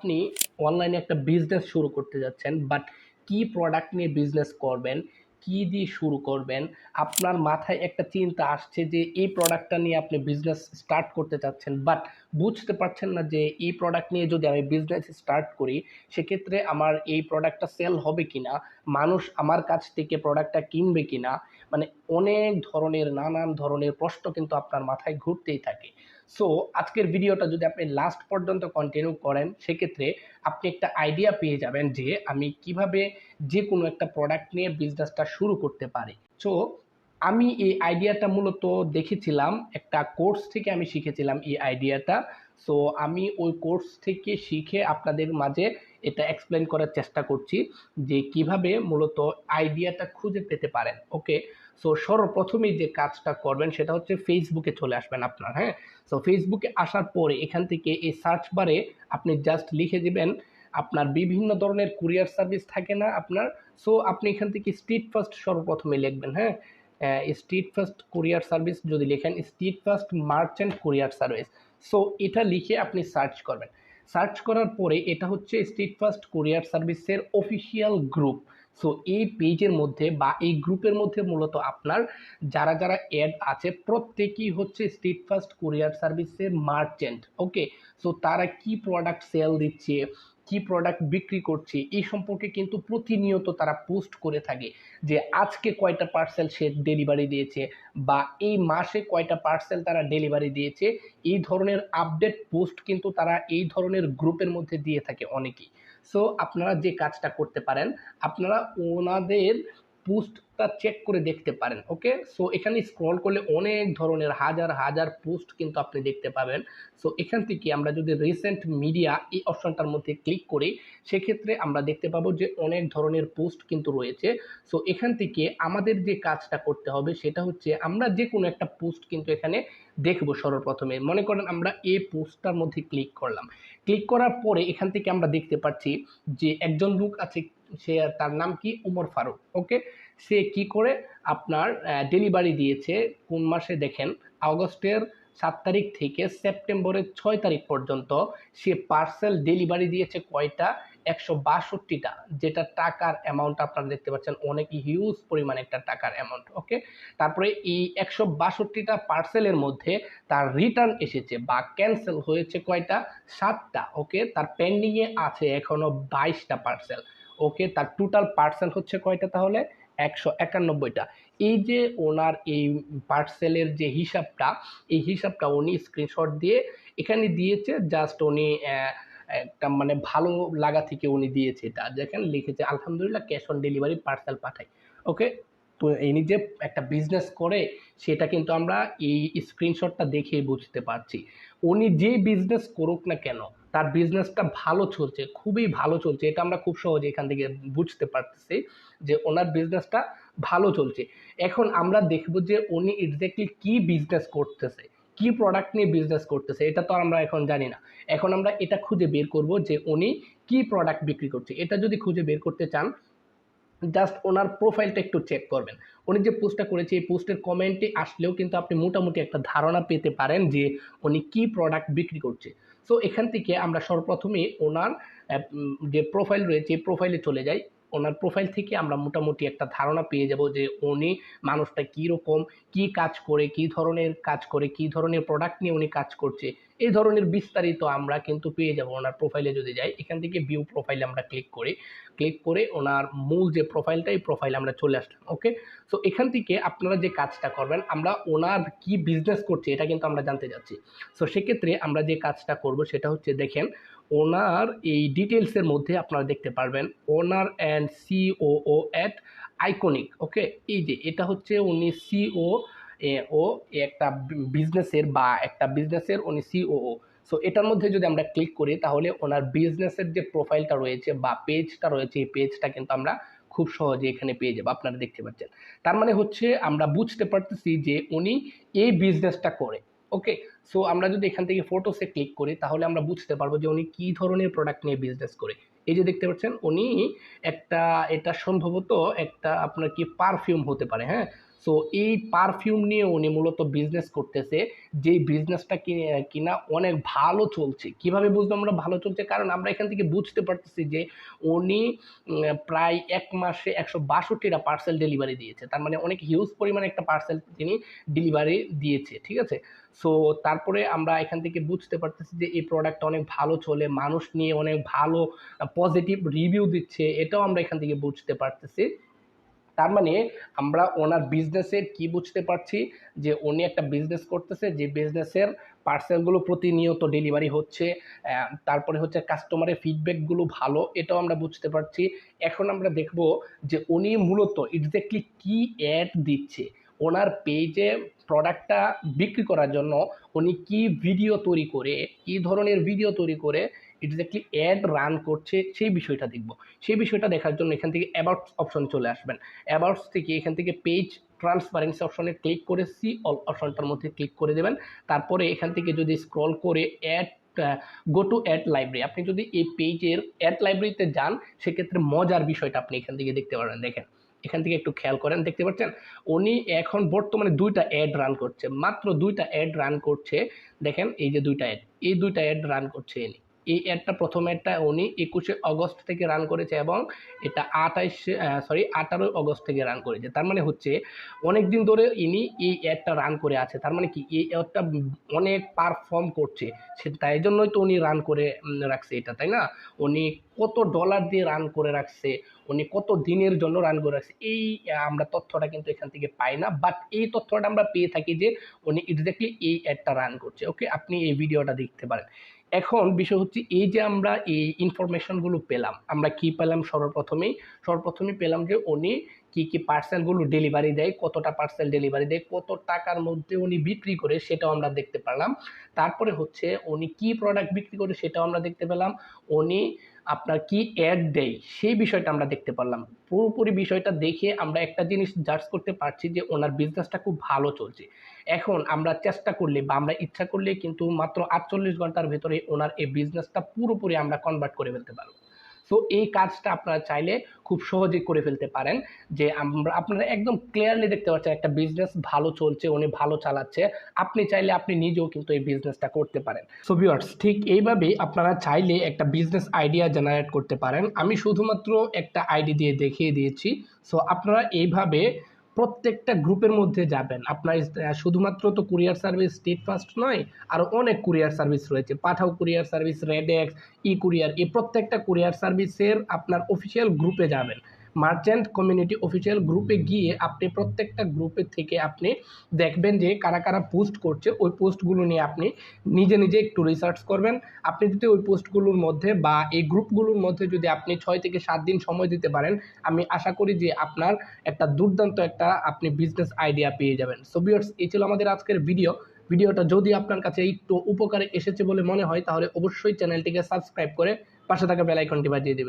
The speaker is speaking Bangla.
আপনি অনলাইনে একটা বিজনেস শুরু করতে যাচ্ছেন বাট কি প্রোডাক্ট নিয়ে বিজনেস করবেন, কি দিয়ে শুরু করবেন, আপনার মাথায় একটা চিন্তা আসছে যে এই প্রোডাক্টটা নিয়ে আপনি বিজনেস স্টার্ট করতে চাচ্ছেন বাট বুঝতে পারছেন না যে এই প্রোডাক্ট নিয়ে যদি আমি বিজনেস স্টার্ট করি, সেক্ষেত্রে আমার এই প্রোডাক্টটা সেল হবে কি না মানুষ আমার কাছ থেকে প্রোডাক্টটা কিনবে কি না মানে অনেক ধরনের, নানান ধরনের প্রশ্ন কিন্তু আপনার মাথায় ঘুরতেই থাকে। সো আজকের ভিডিওটা যদি আপনি লাস্ট পর্যন্ত কন্টিনিউ করেন, সেক্ষেত্রে আপনি একটা আইডিয়া পেয়ে যাবেন যে আমি কীভাবে যে কোনো একটা প্রোডাক্ট নিয়ে বিজনেসটা শুরু করতে পারি। সো আমি এই আইডিয়াটা মূলত দেখেছিলাম, একটা কোর্স থেকে আমি শিখেছিলাম এই আইডিয়াটা সো আমি ওই কোর্স থেকে শিখে আপনাদের মাঝে এটা এক্সপ্লেন করার চেষ্টা করছি যে কীভাবে মূলত আইডিয়াটা খুঁজে পেতে পারেন। ওকে সো সর্বপ্রথমেই যে কাজটা করবেন সেটা হচ্ছে ফেসবুকে চলে আসবেন আপনার হ্যাঁ? সো ফেসবুকে আসার পরে এখান থেকে এই সার্চ বারে আপনি জাস্ট লিখে দিবেন, আপনার বিভিন্ন ধরনের কুরিয়ার সার্ভিস থাকে না আপনার সো আপনি এখান থেকে স্ট্রিট ফার্স্ট সর্বপ্রথমে লিখবেন হ্যাঁ? স্ট্রিট ফার্স্ট কুরিয়ার সার্ভিস যদি লেখেন street first merchant courier service so এটা লিখে আপনি সার্চ করবেন। সার্চ করার পরে এটা হচ্ছে স্ট্রিট ফার্স্ট কুরিয়ার সার্ভিসের অফিসিয়াল গ্রুপ সো এই পেজের মধ্যে বা এই গ্রুপের মধ্যে মূলত আপনার যারা যারা অ্যাড আছে, প্রত্যেকেই হচ্ছে স্ট্রিট ফার্স্ট কুরিয়ার সার্ভিসের মার্চেন্ট ওকে সো তারা কি প্রোডাক্ট সেল দিচ্ছে, কি প্রোডাক্ট বিক্রি করছে, এই সম্পর্কে কিন্তু প্রতিনিয়ত তারা পোস্ট করে থাকে যে আজকে কয়টা পার্সেল সে ডেলিভারি দিয়েছে বা এই মাসে কয়টা পার্সেল তারা ডেলিভারি দিয়েছে, এই ধরনের আপডেট পোস্ট কিন্তু তারা এই ধরনের গ্রুপের মধ্যে দিয়ে থাকে অনেকেই। সো আপনারা যে কাজটা করতে পারেন আপনারা ওনাদের পোস্টটা চেক করে দেখতে পারেন ওকে সো এখানে স্ক্রল করলে অনেক ধরনের হাজার হাজার পোস্ট কিন্তু আপনি দেখতে পাবেন। সো এখান থেকে আমরা যদি রিসেন্ট মিডিয়া এই অপশনটার মধ্যে ক্লিক করি, সেক্ষেত্রে আমরা দেখতে পাবো যে অনেক ধরনের পোস্ট কিন্তু রয়েছে। সো এখান থেকে আমাদের যে কাজটা করতে হবে, সেটা হচ্ছে আমরা যে কোনো একটা পোস্ট কিন্তু এখানে দেখব সর্বপ্রথমে। মনে করেন আমরা এই পোস্টটার মধ্যে ক্লিক করলাম। ক্লিক করার পরে এখান থেকে আমরা দেখতে পাচ্ছি যে একজন লোক আছে, সে তার নাম কি? উমর ফারুক ওকে সে কি করে আপনার ডেলিভারি দিয়েছে, কোন মাসে দেখেন, আগস্টের সাত তারিখ থেকে সেপ্টেম্বরের ছয় তারিখ পর্যন্ত সে পার্সেল ডেলিভারি দিয়েছে কয়টা? একশো বাষট্টিটা, যেটা টাকার অ্যামাউন্ট আপনারা দেখতে পাচ্ছেন, অনেক হিউজ পরিমাণ একটা টাকার অ্যামাউন্ট ওকে তারপরে এই একশো বাষট্টিটা পার্সেলের মধ্যে তার রিটার্ন এসেছে বা ক্যান্সেল হয়েছে কয়টা? সাতটা ওকে তার পেন্ডিংয়ে আছে এখনও বাইশটা পার্সেল ওকে তার টোটাল পার্সেল হচ্ছে কয়টা তাহলে? একশো একানব্বইটা। এই যে ওনার এই পার্সেলের যে হিসাবটা, এই হিসাবটা উনি স্ক্রিনশট দিয়ে এখানে দিয়েছে জাস্ট উনি একটা মানে ভালো লাগা থেকে উনি দিয়েছে এটা। যেখানে লিখেছে, আলহামদুলিল্লাহ ক্যাশ অন ডেলিভারি পার্সেল পাঠাই। ওকে তো ইনি যে একটা বিজনেস করে, সেটা কিন্তু আমরা এই স্ক্রিনশটটা দেখেই বুঝতে পারছি। উনি যে বিজনেস করুক না কেন তার বিজনেসটা ভালো চলছে, খুবই ভালো চলছে। এটা আমরা খুব সহজে এখান থেকে বুঝতে পারতেছি যে ওনার বিজনেসটা ভালো চলছে। এখন আমরা দেখব যে উনি এক্স্যাক্টলি কি বিজনেস করতেছে, কি প্রোডাক্ট নিয়ে বিজনেস করতেছে, এটা তো আমরা এখন জানি না। এখন আমরা এটা খুঁজে বের করব যে উনি কি প্রোডাক্ট বিক্রি করছে। এটা যদি খুঁজে বের করতে চান জাস্ট ওনার প্রোফাইলটা একটু চেক করবেন। উনি যে পোস্টটা করেছে, এই পোস্টের কমেন্টে আসলেও কিন্তু আপনি মোটামুটি একটা ধারণা পেতে পারেন যে উনি কি প্রোডাক্ট বিক্রি করছে। সো এখান থেকে আমরা সর্বপ্রথমে ওনার যে প্রোফাইল রয়েছে প্রোফাইলে চলে যাই। ওনার প্রোফাইল থেকে আমরা মোটামুটি একটা ধারণা পেয়ে যাব যে উনি মানুষটা কীরকম, কী কাজ করে, কী ধরনের কাজ করে, কী ধরনের প্রোডাক্ট নিয়ে উনি কাজ করছে। এই ধরনের বিস্তারিত আমরা কিন্তু পেয়ে যাব ওনার প্রোফাইলে যদি যাই। এখান থেকে ভিউ প্রোফাইলে আমরা ক্লিক করি। ক্লিক করে ওনার মূল যে প্রোফাইলটা এই প্রোফাইলে আমরা চলে আসলাম ওকে সো এখান থেকে আপনারা যে কাজটা করবেন, আমরা ওনার কি বিজনেস করছে এটা কিন্তু আমরা জানতে যাচ্ছি। সো সেক্ষেত্রে আমরা যে কাজটা করব সেটা হচ্ছে দেখেন, ওনার এই ডিটেলসের মধ্যে আপনারা দেখতে পারবেন owner and CEO at iconic okay এই যে, এটা হচ্ছে উনি সিও ও একটা বিজনেসের বা একটা বিজনেসের উনি সিও সো এটার মধ্যে যদি আমরা ক্লিক করি, তাহলে ওনার বিজনেসের যে প্রোফাইলটা রয়েছে বা পেজটা রয়েছে, এই পেজটা কিন্তু আমরা খুব সহজে এখানে পেয়ে যাব, আপনারা দেখতে পাচ্ছেন। তার মানে হচ্ছে, আমরা বুঝতে পারতেছি যে উনি এই বিজনেসটা করে ওকে সো আমরা যদি এখান থেকে ফটোসে ক্লিক করি, তাহলে আমরা বুঝতে পারব যে উনি কী ধরনের প্রোডাক্ট নিয়ে বিজনেস করে। এই যে দেখতে পাচ্ছেন, উনি একটা, এটা সম্ভবত একটা আপনার কি পারফিউম হতে পারে হ্যাঁ? সো এই পারফিউম নিয়ে উনি মূলত বিজনেস করতেছে, যেই বিজনেসটা কিনা অনেক ভালো চলছে। কীভাবে বুঝব আমরা ভালো চলছে? কারণ আমরা এখান থেকে বুঝতে পারতেছি যে উনি প্রায় এক মাসে একশো বাষট্টিটা পার্সেল ডেলিভারি দিয়েছে। তার মানে অনেক হিউজ পরিমাণে একটা পার্সেল তিনি ডেলিভারি দিয়েছে, ঠিক আছে? সো তারপরে আমরা এখান থেকে বুঝতে পারতেছি যে এই প্রোডাক্ট অনেক ভালো চলে, মানুষ নিয়ে অনেক ভালো পজিটিভ রিভিউ দিচ্ছে, এটাও আমরা এখান থেকে বুঝতে পারতেছি। তার মানে আমরা ওনার বিজনেসের কি বুঝতে পারছি? যে উনি একটা বিজনেস করতেছে, যে বিজনেসের পার্সেলগুলো প্রতিনিয়ত ডেলিভারি হচ্ছে তারপরে হচ্ছে কাস্টমারের ফিডব্যাকগুলো ভালো, এটাও আমরা বুঝতে পারছি। এখন আমরা দেখব যে উনি মূলত এক্স্যাক্টলি কি অ্যাড দিচ্ছে। ওনার পেজে প্রোডাক্টটা বিক্রি করার জন্য উনি কি ভিডিও তৈরি করে, কী ধরনের ভিডিও তৈরি করে এক্স্যাক্টলি অ্যাড রান করছে, সেই বিষয়টা দেখব। সেই বিষয়টা দেখার জন্য এখান থেকে অ্যাবাউট অপশন চলে আসবেন। অ্যাবাউটস থেকে এখান থেকে পেজ ট্রান্সপারেন্সি অপশনে ক্লিক করে সি অল অপশনটার মধ্যে ক্লিক করে দেবেন। তারপরে এখান থেকে যদি স্ক্রল করে ad go to ad library আপনি যদি এই পেজের অ্যাড লাইব্রেরিতে যান, সেক্ষেত্রে মজার বিষয়টা আপনি এখান থেকে দেখতে পারবেন। দেখেন এখান থেকে একটু খেয়াল করেন, দেখতে পাচ্ছেন? উনি এখন বর্তমানে দুইটা অ্যাড রান করছে। মাত্র দুইটা অ্যাড রান করছে, দেখেন এই যে দুইটা অ্যাড এই দুইটা অ্যাড রান করছে ইনি। এই অ্যাডটা প্রথম অ্যাডটা উনি একুশে অগস্ট থেকে রান করেছে এবং এটা আঠাইশে সরি আঠারোই অগস্ট থেকে রান করেছে। তার মানে হচ্ছে অনেক দিন ধরে ইনি এই অ্যাডটা রান করে আছে। তার মানে কি? এই অ্যাডটা অনেক পারফর্ম করছে। সে, তাই জন্যই তো উনি রান করে রাখছে এটা, তাই না? উনি কত ডলার দিয়ে রান করে রাখছে, উনি কত দিনের জন্য রান করে রাখছে, এই আমরা তথ্যটা কিন্তু এখান থেকে পাই না। বাট এই তথ্যটা আমরা পেয়ে থাকি যে উনি এক্স্যাক্টলি এই অ্যাডটা রান করছে। ওকে আপনি এই ভিডিওটা দেখতে পারেন। এখন বিষয় হচ্ছে এই যে আমরা এই ইনফরমেশনগুলো পেলাম, আমরা কি পেলাম সর্বপ্রথমেই? সর্বপ্রথমেই পেলাম যে উনি কি কি পার্সেলগুলো ডেলিভারি দেয়, কতটা পার্সেল ডেলিভারি দেয়, কত টাকার মধ্যে উনি বিক্রি করে সেটাও আমরা দেখতে পেলাম। তারপরে হচ্ছে উনি কি প্রোডাক্ট বিক্রি করে সেটাও আমরা দেখতে পেলাম। উনি আপনার কি অ্যাড দেয়, সেই বিষয়টা আমরা দেখতে পারলাম। পুরোপুরি বিষয়টা দেখে আমরা একটা জিনিস জাজ করতে পারছি যে ওনার বিজনেসটা খুব ভালো চলছে। এখন আমরা চেষ্টা করলে বা আমরা ইচ্ছা করলে কিন্তু মাত্র আটচল্লিশ ঘণ্টার ভেতরে ওনার এই বিজনেসটা পুরোপুরি আমরা কনভার্ট করে ফেলতে পারব। সো এই কাজটা আপনারা চাইলে খুব সহজেই করে ফেলতে পারেন যে আমরা, আপনারা একদম ক্লিয়ারলি দেখতে পাচ্ছেন একটা বিজনেস ভালো চলছে, উনি ভালো চালাচ্ছে। আপনি চাইলে আপনি নিজেও কিন্তু এই বিজনেসটা করতে পারেন। সো ভিউয়ার্স ঠিক এইভাবেই আপনারা চাইলে একটা বিজনেস আইডিয়া জেনারেট করতে পারেন। আমি শুধুমাত্র একটা আইডি দিয়ে দেখিয়ে দিয়েছি। সো আপনারা এইভাবে প্রত্যেকটা গ্রুপের মধ্যে যাবেন। আপনার শুধুমাত্র তো কুরিয়ার সার্ভিস স্টেট ফার্স্ট নয় আরও অনেক কুরিয়ার সার্ভিস রয়েছে। পাঠাও কুরিয়ার সার্ভিস রেডেক্স ই কুরিয়ার, এই প্রত্যেকটা কুরিয়ার সার্ভিসের আপনার অফিসিয়াল গ্রুপে যাবেন। মার্চেন্ট কমিউনিটি অফিসিয়াল গ্রুপে গিয়ে আপনি প্রত্যেকটা গ্রুপের থেকে আপনি দেখবেন যে কারা কারা পোস্ট করছে, ওই পোস্টগুলো নিয়ে আপনি নিজে নিজে একটু রিসার্চ করবেন। আপনি যদি ওই পোস্টগুলোর মধ্যে বা এই গ্রুপগুলোর মধ্যে যদি আপনি ছয় থেকে সাত দিন সময় দিতে পারেন, আমি আশা করি যে আপনার একটা দুর্দান্ত একটা আপনি বিজনেস আইডিয়া পেয়ে যাবেন। সো বিয়ার্স এই ছিল আমাদের আজকের ভিডিও ভিডিওটা যদি আপনার কাছে একটু উপকারে এসেছে বলে মনে হয়, তাহলে অবশ্যই চ্যানেলটিকে সাবস্ক্রাইব করে পাশে থাকা বেল আইকনটি বাজিয়ে দেবেন।